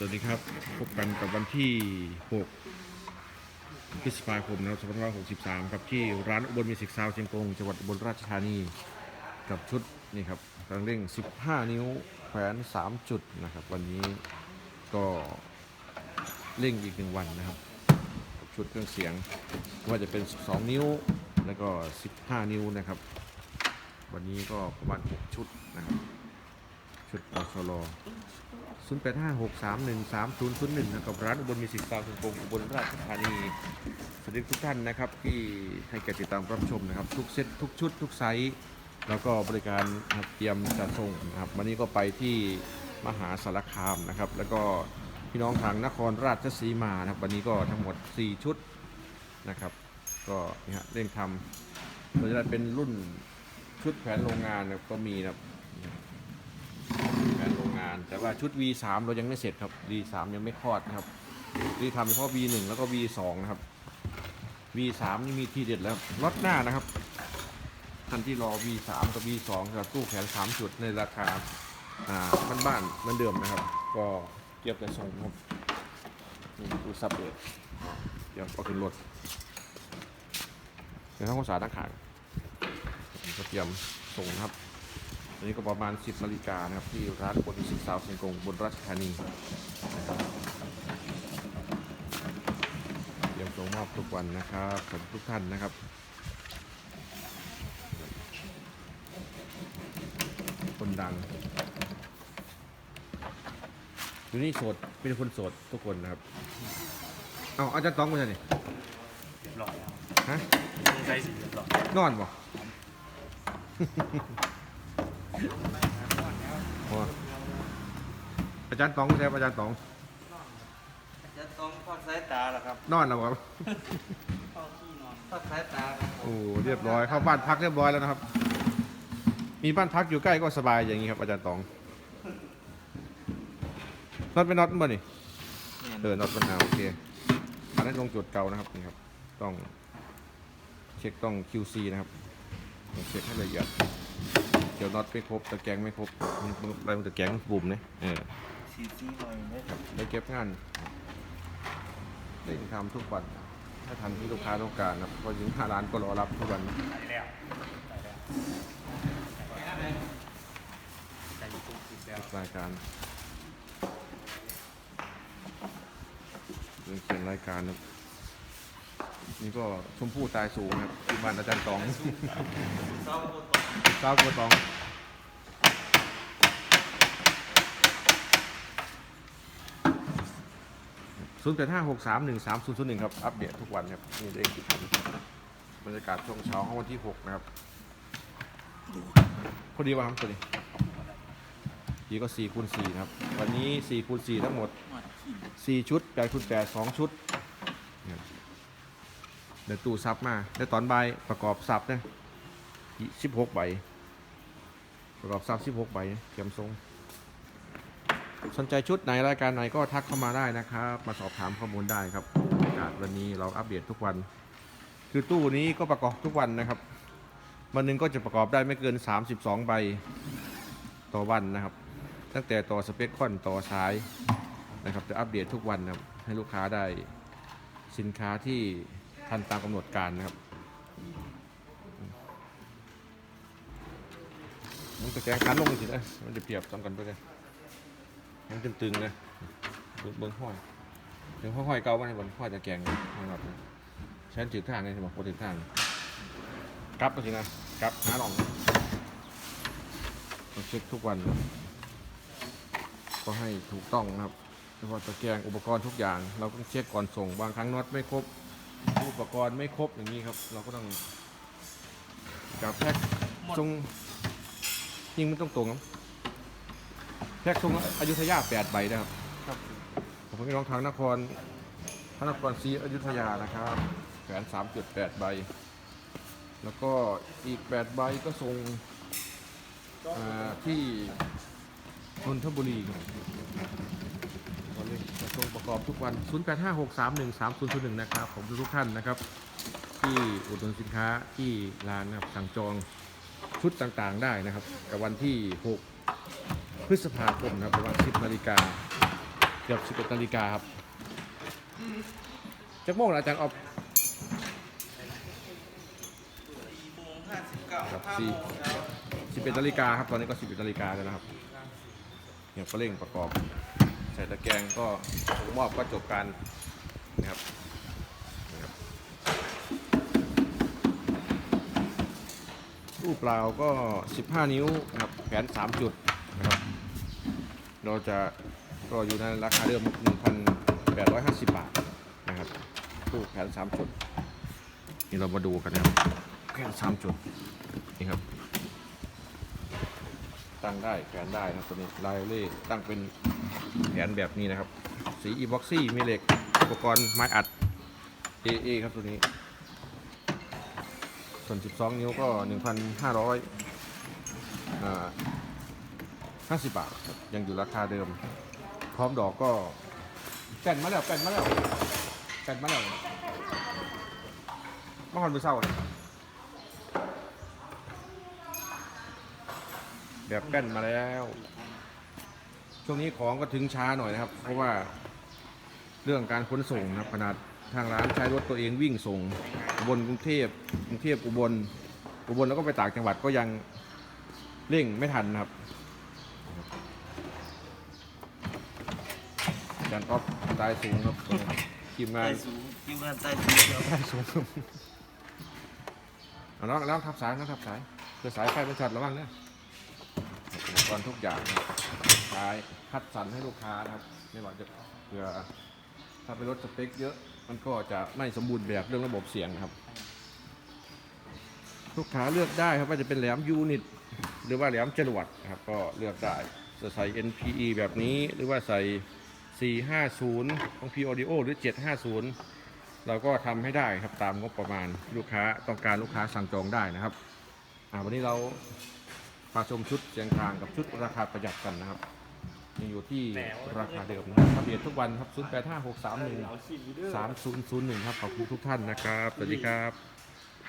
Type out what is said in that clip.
สวัสดีครับ พบกันกับวันที่ 6 พฤษภาคมนะครับ2563 ครับ ที่ร้านอุบลมิสิกซาว์เชียงกง จังหวัดอุบลราชธานี กับชุดนี่ครับกางเร่ง 15 นิ้วแขวน 3 จุดนะครับ วันนี้ก็เร่งอีกหนึ่งวันนะครับกับชุดเครื่องเสียงว่าจะเป็น 12 นิ้วแล้วก็ 15 นิ้วนะครับ วันนี้ก็ประมาณ 6 ชุดนะครับ ชุดอชล0 8 5 6 3 1 3 0 0 1นะครับร้านอุบลมีสิทธิ์ซาวด์สุพงอุบลราชธานีสวัสดีทุกท่านนะครับที่ให้แก่ติดตามรับชมนะครับ ทุกเซตทุกชุด ทุกไซส์แล้วก็บริการเตรียมจะส่งนะครับวันนี้ก็ไปที่มหาสารคามนะครับ แล้วก็พี่น้องทางนครราชสีมานะครับวันนี้ก็ทั้งหมด 4 ชุดนะครับ ก็นี่ฮะเร่งทำโดยจะเป็นรุ่นชุดแผนโรงงานก็มีนะครับ แผนโรงงาน แต่ว่าชุด V3 เรายังไม่เสร็จครับ V3 ยังไม่คลอดนะครับรีทำเฉพาะ V1 แล้วก็ V2 นะครับ V3 นี่มีทีเด็ดแล้วรถหน้านะครับท่านที่รอ V3 กับ V2 กับตู้แขน 3 จุดในราคาอ่าบ้านๆเหมือนเดิมนะครับ ก็เกียบแต่ส่งครับนี่ตู้ซับเดตเดี๋ยวเอาขึ้นรถเดี๋ยวต้องภาษาตั้งขายก็เตรียมส่งนะครับ อันนี้ก็ประมาณ 10นาฬิกานะครับที่ร้านบนสิกซาวเชียงกงบนราชธานีนะครับเตรียมส่งมอบทุกวันนะครับสำหรับทุกท่านนะครับคนดังอยู่นี่โสดเป็นคนโสดทุกคนนะครับ เอาอาจารย์ต้องมาจากไหนเรียบร้อยแล้วฮะต้องใช้สีเรียบร้อยนอนบ่ โอ้อาจารย์ตองใช่อาจารย์ตอง จะต้องทอดสายตาเหรอครับนอนแล้วครับเข้าที่นอนทอดสายตาครับผมโอ้เรียบร้อยเข้าบ้านพักเรียบร้อยแล้วนะครับ มีบ้านพักอยู่ใกล้ก็สบายอย่างนี้ครับอาจารย์ตองน็อตเป็นน็อตบ่นี่เออน็อตเป็นเอาโอเคอันนั้นลงจุดเก่านะครับนี่ครับ ต้องเช็คต้อง QC นะครับต้องเช็คให้ละเอียด เดี๋ยวน็อตไม่ครบตะแกรงไม่ครบมันมันอะไรมันตะแกรงมันบุ่มเนี่ยเออซีซีหน่อยนะครับได้เก็บงานได้ทำทุกวันถ้าทันที่ลูกค้าต้องการครับเพอถึงห้าร้านก็รอรับทุกวันรายการเรื่องเขียนรายการนี่ก็ชมพู่ตายสูงครับที่บ้านอาจารย์ตองซ้อมโเก้าตัวตองศูนย์แปดห้าหกสามหนึ่งสามศูนย์ศูนย์หนึ่งครับ อัปเดตทุกวันครับ นี่เองติดตามบรรยากาศช่วงเช้าของวันที่หกนะครับ พอดีว่าครับตัวนี้ดีก็สี่คูณสี่ครับ วันนี้สี่คูณสี่ทั้งหมดสี่ชุดแปดคูณแปดสองชุดเดี๋ยวตู้ซับมาเดี๋ยวตอนบ่ายประกอบซับเนะ สิบหกใบประกอบซับสิบหกใบเตรียมทรง สนใจชุดไหนรายการไหนก็ทักเข้ามาได้นะครับ มาสอบถามข้อมูลได้ครับบรรยากาศวันนี้เราอัปเดตทุกวัน คือตู้นี้ก็ประกอบทุกวันนะครับวันหนึ่งก็จะประกอบได้ไม่เกิน 32 ใบต่อวันนะครับ ตั้งแต่ต่อสเปคคอนต่อสายนะครับจะอัปเดตทุกวันนะครับให้ลูกค้าได้สินค้าที่ทันตามกำหนดการนะครับ มันจะแกงคันลงสินะมันจะเปรียบจำกันไปเลยมันตึงๆเลยเบิ้งเบิ้งห้อยถึงห้อยเก่ามันบนห้อยตะแกรงห้อยแบบนี้ใช้ถือทางเลยใช่ไหมโคถือทางกลับมาสินะกลับหาลองต้องเช็คทุกวัน ก็ให้ถูกต้องนะครับไม่ว่าตะแกรงอุปกรณ์ทุกอย่าง เราต้องเช็คก่อนส่งบางครั้งน็อตไม่ครบ อุปกรณ์ไม่ครบอย่างนี้ครับ เราก็ต้องกับแพ็คทรง ยิงมันต้องตรงครับแพ็คทรงอยุธยาแปดใบนะครับครับผมพี่น้องทางนครพระนครศรีอยุธยานะครับแผนสามจุดแปดใบ แล้วก็อีก8ใบก็ส่งที่นนทบุรีครับวันนี้จะส่งประกอบทุกวัน 0856313001 นะครับผมทุกท่านนะครับ ที่อุดหนุนสินค้าที่ร้านนะครับสั่งจอง ชุดต่างๆได้นะครับ กับวันที่ 6 พฤษภาคมนะครับประมาณ10นาฬิกาเกือบ11นาฬิกาครับจักโมงอาจารย์ออฟสี่โมงห้าสิบเก้าครับห้าสี่เช้า11นาฬิกาครับ ตอนนี้ก็11นาฬิกาแล้วนะครับเนี่ยก็เร่งประกอบ ใส่ตะแกรงก็มอบก็จบการนนะครับ รูปเปล่าก็ 15 นิ้วนะครับแขน 3 จุดนะครับเราจะก็อยู่ในราคาเดิม 1,850 บาทนะครับตู้แขน 3 จุด นี่เรามาดูกันนะครับแขน 3 จุดนี่ครับ ตั้งได้แขนได้นะตัวนี้ลายเล่ตั้งเป็นแขนแบบนี้นะครับ สีอีบ็อกซี่มีเหล็กอุปกรณ์ไม้อัด AA ครับตัวนี้ ส่วน 12 นิ้วก็ 1,500อ่า50 บาทครับยังอยู่ราคาเดิม พร้อมดอกก็แก่นมาแล้วแก่นมาแล้วแก่นมาแล้วมาหอนไปเศร้าเลยแบบแก่นมาแล้ว ช่วงนี้ของก็ถึงช้าหน่อยนะครับ เพราะว่าเรื่องการขนส่งนะครับขนาด ทางร้านใช้รถตัวเองวิ่งส่งอุบนกรุงเทพกรุงเทพอุบลอุบลแล้วก็ไปต่างจังหวัดก็ยังเร่งไม่ทันนะครับอาจารย์อ๊อฟตายสูงครับทีมงาใต้นสูงทีมงานใต้สูงเดียวตายสูงครับเอาแล้วแล้วทับสายแล้วทับสายเพื่อสายไฟมันช็อตระวังเนี่ยอุปกรณ์ทุกอย่างนะครับใช้คัดสรรให้ลูกค้านะครับไม่ว่าจะเพื่อถ้าเป็นรถสเปคเยอะ มันก็จะไม่สมบูรณ์แบบเรื่องระบบเสียงครับ ลูกค้าเลือกได้ครับว่าจะเป็นแหลมยูนิตหรือว่าแหลมจรวดครับก็เลือกได้จะใส่ NPE แบบนี้หรือว่าใส่ 450 ของ P Audio หรือ 750 เราก็ทำให้ได้ครับตามงบประมาณลูกค้าต้องการลูกค้าสั่งจองได้นะครับอ่าวันนี้เราพาชมชุดเสียงกลางกับชุดราคาประหยัดกันนะครับ ยังอยู่ที่ราคาเดิมนะครับอัปเดตทุกวันครับ 0856313001 ครับ ขอบคุณทุกท่านนะครับ สวัสดีครับ